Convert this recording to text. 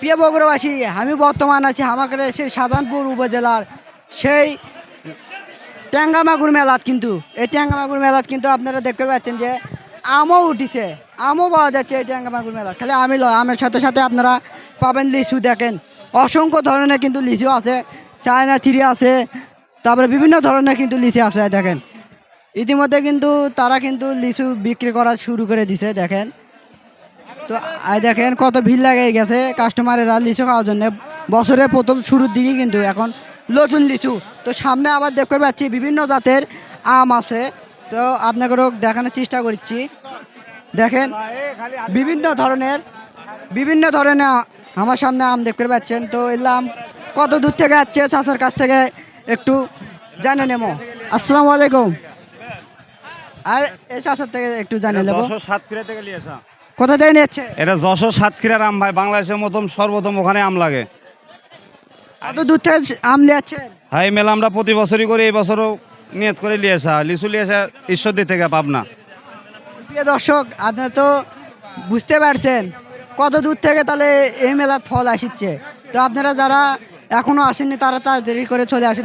প্রিয় বগুড়াবাসী, আমি বর্তমান আছি হামাকারে সেই সাধারণপুর উপজেলার সেই ট্যাঙ্গামাগুর মেলাত কিন্তু। এই ট্যাঙ্গামাগুর মেলাত কিন্তু আপনারা দেখতে পাচ্ছেন যে আমও উঠিছে, আমও পাওয়া যাচ্ছে এই ট্যাঙ্গামাগুর মেলাত। খালি আমি আমের সাথে সাথে আপনারা পাবেন লিচু দেখেন। অসংখ্য ধরনের কিন্তু লিচু আছে, চায়না থ্রি আছে, তারপরে বিভিন্ন ধরনের কিন্তু লিচু আছে, দেখেন। ইতিমধ্যে কিন্তু তারা কিন্তু লিচু বিক্রি করা শুরু করে দিছে, দেখেন। তো আই দেখেন কত ভিড় লাগে গেছে। কাস্টমারের কাস্টমারেরা লিচু খাওয়ার জন্য। বছরের প্রথম শুরুর দিকে কিন্তু এখন নতুন লিচু। তো সামনে আবার দেখতে পাচ্ছি বিভিন্ন জাতের আম আছে। তো আপনাদেরও দেখানোর চেষ্টা করছি। দেখেন বিভিন্ন ধরনের বিভিন্ন ধরনের আমার সামনে আম দেখতে পাচ্ছেন। তো এলাম কত দূর থেকে আসছে? চাচার কাছ থেকে একটু জানে নেব। আসসালামু আলাইকুম। আর এই চাচার থেকে একটু জানে নেব। সাতক্ষীরা থেকে নিয়ে আসা কোথা থেকে নিচ্ছে এটা যশোর সাতক্ষীরার আম ভাই বাংলাদেশের মতন সর্বপ্রথম ওখানে আম লাগে। কত দূর থেকে আম নিয়েছেন হাই মেলা আমরা প্রতি বছরই করি এই বছরও নিয়ত করে আসা লিচু আসা ঈশ্বরদী থেকে পাবনা। প্রিয় দর্শক আপনারা তো বুঝতে পারছেন কত দূর থেকে তাহলে এই মেলার ফল আসছে। তো আপনারা যারা এখনও আসেননি তারা তাড়াতাড়ি করে চলে আসেন।